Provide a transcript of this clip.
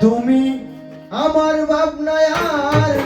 তুমি আমার ভাবনা আর